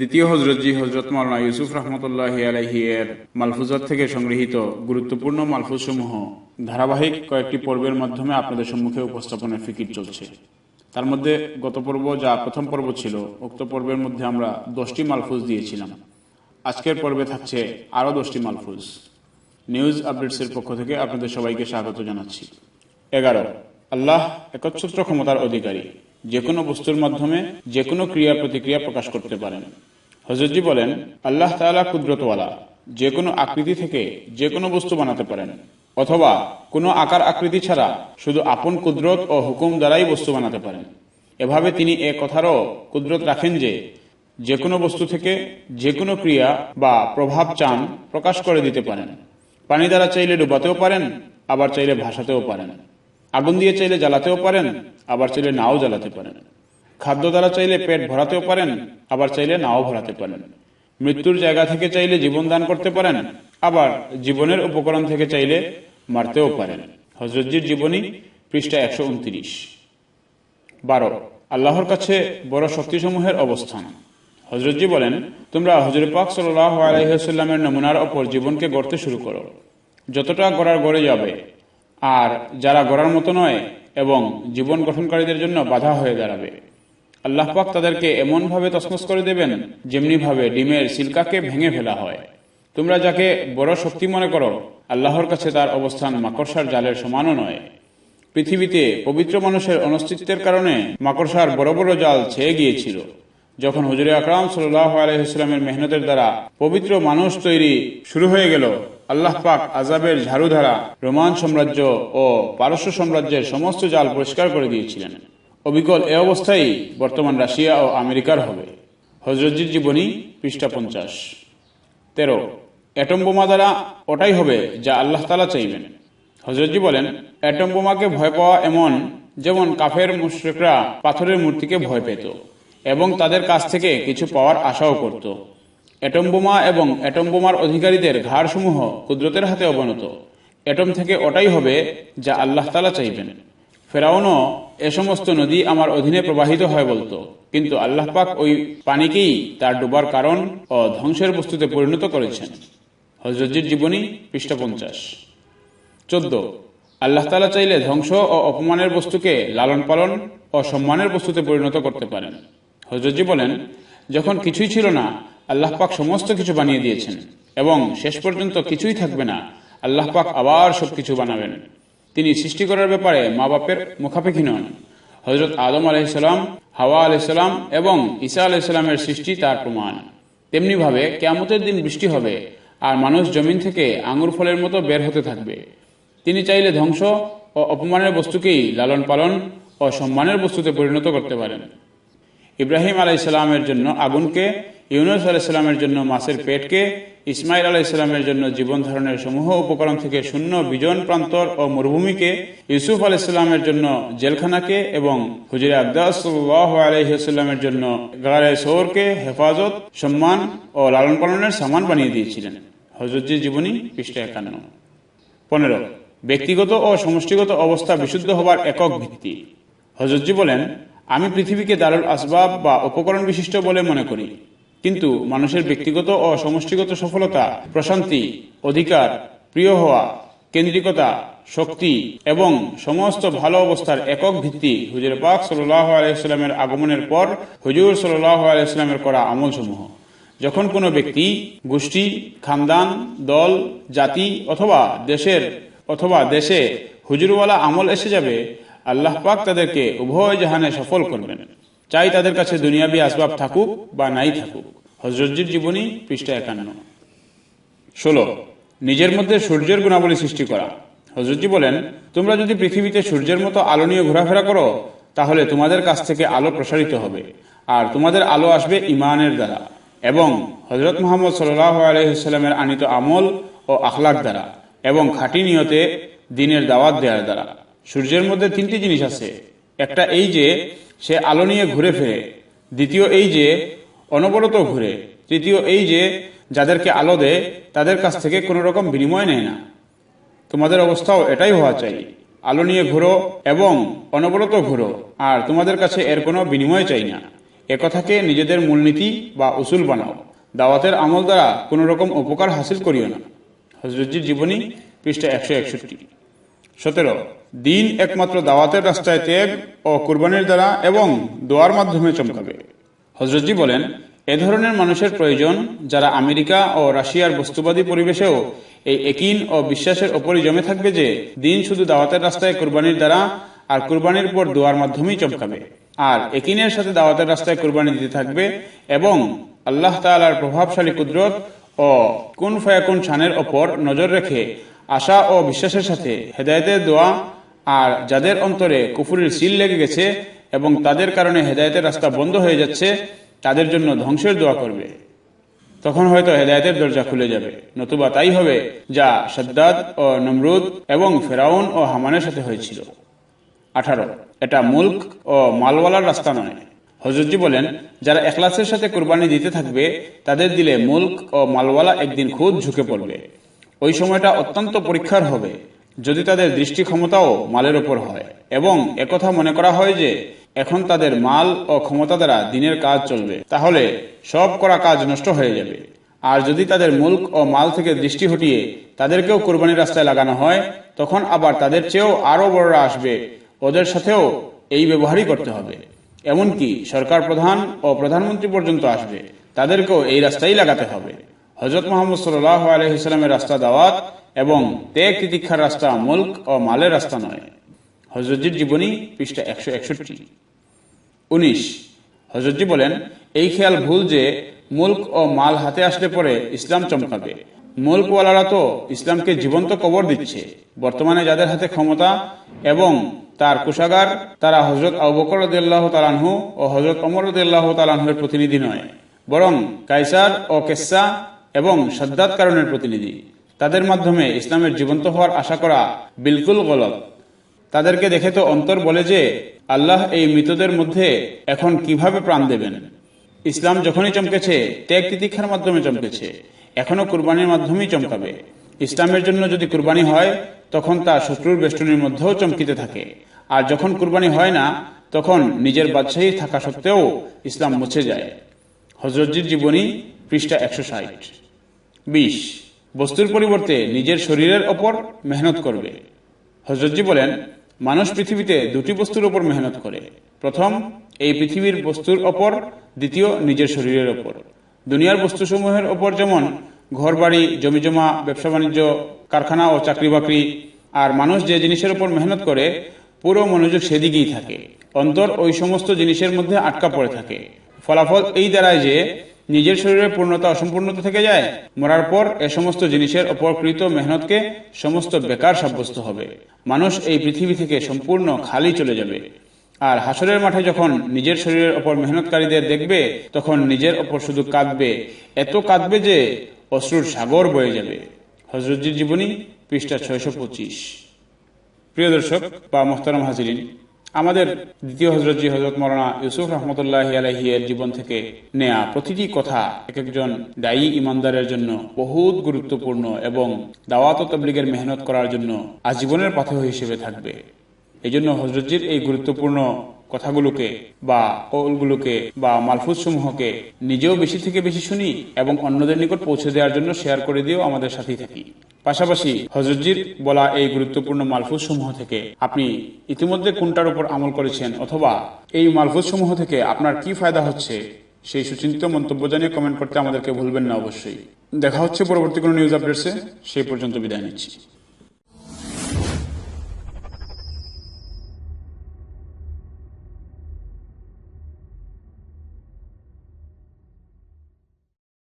দ্বিতীয় হজরতজি হজরত মাওলানা ইউসুফ রহমতুল্লাহ আলহি এর মালফুজাত থেকে সংগৃহীত গুরুত্বপূর্ণ মালফুজ সমূহ ধারাবাহিক কয়েকটি পর্বের মাধ্যমে আপনাদের সম্মুখে উপস্থাপনের ফিকির চলছে। তার মধ্যে গত পর্ব যা প্রথম পর্ব ছিল, উক্ত পর্বের মধ্যে আমরা দশটি মালফুজ দিয়েছিলাম। আজকের পর্বে থাকছে আরও দশটি মালফুজ। নিউজ আপডেটসের পক্ষ থেকে আপনাদের সবাইকে স্বাগত জানাচ্ছি। এগারো, আল্লাহ একচ্ছত্র ক্ষমতার অধিকারী। যে কোনো বস্তুর মাধ্যমে যে কোনো ক্রিয়া প্রতিক্রিয়া প্রকাশ করতে পারেন। হজরতজি বলেন, আল্লাহ তাআলা কুদরতওয়ালা যে কোনো আকৃতি থেকে যে কোনো বস্তু বানাতে পারেন, অথবা কোনো আকার আকৃতি ছাড়া শুধু আপন কুদরত ও হুকুম দ্বারাই বস্তু বানাতে পারেন। এভাবে তিনি এ কথারও কুদরত রাখেন যে যে কোনো বস্তু থেকে যে কোনো ক্রিয়া বা প্রভাব চান প্রকাশ করে দিতে পারেন। পানি দ্বারা চাইলে ডুবাতেও পারেন, আবার চাইলে ভাসাতেও পারেন। আগুন দিয়ে চাইলে জ্বালাতেও পারেন, আবার চাইলে নাও জ্বালাতে পারেন। খাদ্য দ্বারা চাইলে পেট ভরাতেও পারেন, আবার চাইলে নাও ভরাতে পারেন। মৃত্যুর জায়গা থেকে চাইলে জীবন দান করতে পারেন, আবার জীবনের উপকরণ থেকে চাইলে মারতেও পারেন। হজরতজির জীবনী, পৃষ্ঠা একশো উনত্রিশ। বারো, আল্লাহর কাছে বড় শক্তিসমূহের অবস্থান। হজরতজি বলেন, তোমরা হজর পাক সাল্লাহ আলহিহাস্লামের নমুনার ওপর জীবনকে গড়তে শুরু করো। যতটা গড়ার গড়ে যাবে আর যারা গড়ার মতো নয় এবং জীবন গঠনকারীদের জন্য বাধা হয়ে দাঁড়াবে। আল্লাহ পাক তাদেরকে এমনভাবে তসমস করে দেবেন, যেমনিভাবে ডিমের সিলকাকে ভেঙে ফেলা হয়। তোমরা যাকে বড় শক্তি মনে করো, আল্লাহর কাছে তার অবস্থান মাকড়সার জালের সমানও নয়। পৃথিবীতে পবিত্র মানুষের অনস্তিত্বের কারণে মাকড়সার বড় বড় জাল ছেয়ে গিয়েছিল। যখন হুজুরে আকরাম সাল্লাহ আলহিহাস্লামের মেহনতের দ্বারা পবিত্র মানুষ তৈরি শুরু হয়ে গেল আল্লাহ পাক আজাবের ঝাড়ুধারা, রোমান সাম্রাজ্য ও পারস্য সাম্রাজ্যের সমস্ত জাল পরিষ্কার করে দিয়েছিলেন। অবিকল এ অবস্থায় বর্তমান রাশিয়া ও আমেরিকার হবে। হজরতজির জীবনী, পৃষ্ঠা পঞ্চাশ। তেরো, অ্যাটম বোমা দ্বারা ওটাই হবে যা আল্লাহ তালা চাইবেন। হজরতজি বলেন, অ্যাটম বোমাকে ভয় পাওয়া এমন, যেমন কাফের মুশ্রিকরা পাথরের মূর্তিকে ভয় পেত এবং তাদের কাছ থেকে কিছু পাওয়ার আশাও করত। অ্যাটম বোমা এবং অ্যাটম বোমার অধিকারীদের ঘাড়সমূহ কুদরতের হাতে অবনত। অ্যাটম থেকে ওটাই হবে যা আল্লাহ তালা চাইবেন। ফেরাউনও এ সমস্ত নদী আমার অধীনে প্রবাহিত হয় বলতো। কিন্তু আল্লাহ পাক ওই পানিকেই তার ডুবার কারণ ও ধ্বংসের বস্তুতে পরিণত করেছেন। হজরতজির জীবনী, পৃষ্ঠা পঞ্চাশ। চোদ্দ। আল্লাহ তালা চাইলে ধ্বংস ও অপমানের বস্তুকে লালন পালন ও সম্মানের বস্তুতে পরিণত করতে পারেন। হজরতজি বলেন, যখন কিছুই ছিল না আল্লাহ পাক সমস্ত কিছু বানিয়ে দিয়েছেন এবং শেষ পর্যন্ত কিছুই থাকবে না। আল্লাহ পাক আবার সবকিছু বানাবেন। তিনি সৃষ্টি করার ব্যাপারে মা বাপের মুখাপেক্ষী নন। হজরত আদম আলহিসাম হাওয়া আলহিসাম এবং ঈসা আলহিসামের সৃষ্টি তার প্রমাণ। তেমনিভাবে কেয়ামতের দিন বৃষ্টি হবে আর মানুষ জমিন থেকে আঙুর ফলের মতো বের হতে থাকবে। তিনি চাইলে ধ্বংস ও অপমানের বস্তুকেই লালন পালন ও সম্মানের বস্তুতে পরিণত করতে পারেন। ইব্রাহিম আলাইসাল্লামের জন্য আগুনকে, ইউনুস আলাইসাল্লামের জন্য মাছের পেটকে ইসমাইল আলাইসাল্লামের জন্য জীবন ধারণের সমূহ উপকরণ থেকে শূন্য বিজন প্রান্তর ও মরুভূমিকে, ইউসুফ আলাইসাল্লামের জন্য জেলখানাকে এবং হুজুর আব্দাসাল্লাহ আলহিহাস্লামের জন্য গারে সৌরকে হেফাজত, সম্মান ও লালন পালনের সামান বানিয়ে দিয়েছিলেন। হজরতজির জীবনী পৃষ্ঠা একান্ন। পনেরো, ব্যক্তিগত ও সমষ্টিগত অবস্থা বিশুদ্ধ হবার একক ভিত্তি। হজরতজি বলেন আমি পৃথিবীকে দারুল আসবাব বা উপকরণ বিশিষ্ট বলে মনে করি। কিন্তু মানুষের ব্যক্তিগত ও সমষ্টিগত সফলতা, প্রশান্তি, অধিকার, প্রিয় হওয়া, কেন্দ্রিকতা, শক্তি এবং সমস্ত ভালো অবস্থার একক ভিত্তি হুজুর পাক সাল্লাহ আলাইস্লামের আগমনের পর হুজুর সাল্লাহ আলাইস্লামের করা আমলসমূহ। যখন কোনো ব্যক্তি, গোষ্ঠী, খানদান, দল, জাতি অথবা দেশের, অথবা দেশে হুজুরওয়ালা আমল এসে যাবে আল্লাহ পাক তাদেরকে উভয় জাহানে সফল করবেন। চাই তাদের কাছে দুনিয়াবি আসবাব থাকুক বা নাই থাকুক। হজরতজির জীবনী পৃষ্ঠা একান্ন। ষোলো, নিজের মধ্যে সূর্যের গুণাবলী সৃষ্টি করা। হজরতজি বলেন, তোমরা যদি পৃথিবীতে সূর্যের মতো আলো নিয়ে ঘোরাফেরা করো, তাহলে তোমাদের কাছ থেকে আলো প্রসারিত হবে, আর তোমাদের আলো আসবে ইমানের দ্বারা এবং হজরত মোহাম্মদ সাল্লাহ আলহিসাল্লামের আনিত আমল ও আখলাক দ্বারা এবং খাঁটি নিয়তে দিনের দাওয়াত দেওয়ার দ্বারা। সূর্যের মধ্যে তিনটি জিনিস আছে। একটা এই যে, সে আলো নিয়ে ঘুরে ফেরে। দ্বিতীয় এই যে অনবরত ঘুরে। তৃতীয় এই যে, যাদেরকে আলো দেয়, তাদের কাছ থেকে কোনো রকম বিনিময় নেয় না। তোমাদের অবস্থাও এটাই হওয়া চাই। আলো নিয়ে ঘুরো এবং অনবরত ঘুরো, আর তোমাদের কাছে এর কোনো বিনিময় চাই না। একথাকে নিজেদের মূলনীতি বা উসুল বানাও। দাওয়াতের আমল দ্বারা কোনো রকম উপকার হাসিল করিও না। হজরতজির জীবনী পৃষ্ঠা একশো একষট্টি। সতেরো, দিন একমাত্র দাওয়াতের রাস্তায় ত্যাগ ও কুরবানির দ্বারা এবং দোয়ার মাধ্যমে চমকাবে। হজরতজি বলেন, এ ধরনের মানুষের প্রয়োজন যারা আমেরিকা ও রাশিয়ার বস্তুবাদী পরিবেশেও এই একিন ও বিশ্বাসের ওপরই জমে থাকবে যে দিন শুধু দাওয়াতের রাস্তায় কুরবানির দ্বারা আর কুরবানির পর দোয়ার মাধ্যমেই চমকাবে। আর একিনের সাথে দাওয়াতের রাস্তায় কুরবানি দিতে থাকবে এবং আল্লাহ তাআলার প্রভাবশালী কুদরত ও কোন ফায়াকুন শানের ওপর নজর রেখে আশা ও বিশ্বাসের সাথে হেদায়েতের দোয়া আর যাদের অন্তরে কুফুরের সিল লেগে গেছে এবং তাদের কারণে হেদায়েতের রাস্তা বন্ধ হয়ে যাচ্ছে, তাদের জন্য ধ্বংসের দোয়া করবে। তখন হয়তো হেদায়েতের দরজা খুলে যাবে। নতুবা তাই হবে যা সদ্দাদ ও নমরুদ এবং ফেরাউন ও হামানের সাথে হয়েছিল। আঠারো, এটা মুল্ক ও মালওয়ালার রাস্তা নয়। হজরতজি বলেন, যারা এখলাসের সাথে কোরবানি দিতে থাকবে, তাদের দিলে মুল্ক ও মালওয়ালা একদিন খুদ ঝুঁকে পড়বে। ওই সময়টা অত্যন্ত পরীক্ষার হবে, যদি তাদের দৃষ্টি ক্ষমতাও মালের ওপর হয়। এবং একথা মনে করা হয় যে, এখন তাদের মাল ও ক্ষমতা দ্বারা দিনের কাজ চলবে, তাহলে সব করা কাজ নষ্ট হয়ে যাবে। আর যদি তাদের মুল্ক ও মাল থেকে দৃষ্টি হটিয়ে তাদেরকেও কোরবানির রাস্তায় লাগানো হয়, তখন আবার তাদের চেয়েও আরও বড়রা আসবে। ওদের সাথেও এই ব্যবহারই করতে হবে। এমনকি সরকার প্রধান ও প্রধানমন্ত্রী পর্যন্ত আসবে, তাদেরকেও এই রাস্তাই লাগাতে হবে। হজরত মোহাম্মদ সাল্লাহ আলহিসামের রাস্তা দাওয়াত এবং ত্যাগ তিতিক্ষার রাস্তা মুল্ক ও মালের রাস্তা নয়। হজরতজির জীবনী পৃষ্ঠা একশো একষট্টি। উনিশ। হজরতজি বলেন, এই খেয়াল ভুল যে মুল্ক ও মাল হাতে আসলে পরে ইসলাম চমকাবে। মুল্কওয়ালারা তো ইসলামকে জীবন্ত কবর দিচ্ছে। বর্তমানে যাদের হাতে ক্ষমতা এবং তার কোষাগার, তারা হজরত আবকর রদিয়াল্লাহ তালানহু ও হজরত অমর তালানহুর প্রতিনিধি নয়। বরং কাইসার ও কেসা এবং সদ্দাত কারণের প্রতিনিধি। তাদের মাধ্যমে ইসলামের জীবন্ত হওয়ার আশা করা বিলকুল গলত। তাদেরকে দেখে তো অন্তর বলে যে, আল্লাহ এই মৃতদের মধ্যে এখন কীভাবে প্রাণ দেবেন? ইসলাম যখনই চমকেছে, ত্যাগ তিতিক্ষার মাধ্যমে চমকেছে। এখনও কুরবানির মাধ্যমেই চমকাবে। ইসলামের জন্য যদি কুরবানি হয়, তখন তা শত্রুর বেষ্টনীর মধ্যেও চমকিতে থাকে। আর যখন কুরবানি হয় না, তখন নিজের বাদশাহী থাকা সত্ত্বেও ইসলাম মুছে যায়। হজরতজির জীবনী পৃষ্ঠা একশো ষাট। বিশ বস্তুর পরিবর্তে নিজের শরীরের ওপর মেহনত করবে। হজরতজি বলেন, মানুষ পৃথিবীতে দুটি বস্তুর ওপর মেহনত করে। প্রথম, এই পৃথিবীর বস্তুর ওপর, দ্বিতীয়, নিজের শরীরের ওপর। দুনিয়ার বস্তুসমূহের ওপর যেমন ঘর বাড়ি জমিজমা, ব্যবসা বাণিজ্য, কারখানা ও চাকরি বাকরি আর মানুষ যে জিনিসের ওপর মেহনত করে, পুরো মনোযোগ সেদিকেই থাকে। অন্তর ওই সমস্ত জিনিসের মধ্যে আটকা পড়ে থাকে। ফলাফল এই দাঁড়ায় যে নিজের শরীরের পূর্ণতা অসম্পূর্ণতা থেকে যায়, মরার পর এ সমস্ত জিনিসের ওপর কৃত মেহনতকে সমস্ত বেকার সাব্যস্ত হবে। মানুষ এই পৃথিবী থেকে সম্পূর্ণ খালি চলে যাবে। আর হাসরের মাঠে যখন নিজের শরীরের ওপর মেহনতকারীদের দেখবে, তখন নিজের ওপর শুধু কাঁদবে, এত কাঁদবে যে অশ্রুর সাগর বয়ে যাবে। হজরতজির জীবনী পৃষ্ঠা ছয়শো পঁচিশ। প্রিয় দর্শক, বা মোহতারাম হাজিরিন আমাদের দ্বিতীয় হজরত জি হজরত মরানা ইউসুফ রহমতুল্লাহ আলহি এর জীবন থেকে নেয়া প্রতিটি কথা এক একজন দায়ী ইমানদারের জন্য বহুত গুরুত্বপূর্ণ এবং দাওয়াত তবলিগের মেহনত করার জন্য আজীবনের পাথর হিসেবে থাকবে। এই জন্য হজরতজির এই গুরুত্বপূর্ণ কথাগুলোকে বা কৌলগুলোকে বা মালফুজ সমূহকে নিজেও বেশি থেকে বেশি শুনি এবং অন্যদের নিকট পৌঁছে দেওয়ার জন্য শেয়ার করে দিয়েও আমাদের সাথেই থাকি। পাশাপাশি হজরতজির বলা এই গুরুত্বপূর্ণ মালফুজ সমূহ থেকে আপনি ইতিমধ্যে কোনটার উপর আমল করেছেন অথবা এই মালফুজ সমূহ থেকে আপনার কি ফায়দা হচ্ছে সেই সুচিন্তিত মন্তব্য জানিয়ে কমেন্ট করতে আমাদেরকে ভুলবেন না অবশ্যই। দেখা হচ্ছে পরবর্তী কোনো নিউজ আপডেটসে সেই পর্যন্ত বিদায় নিচ্ছি।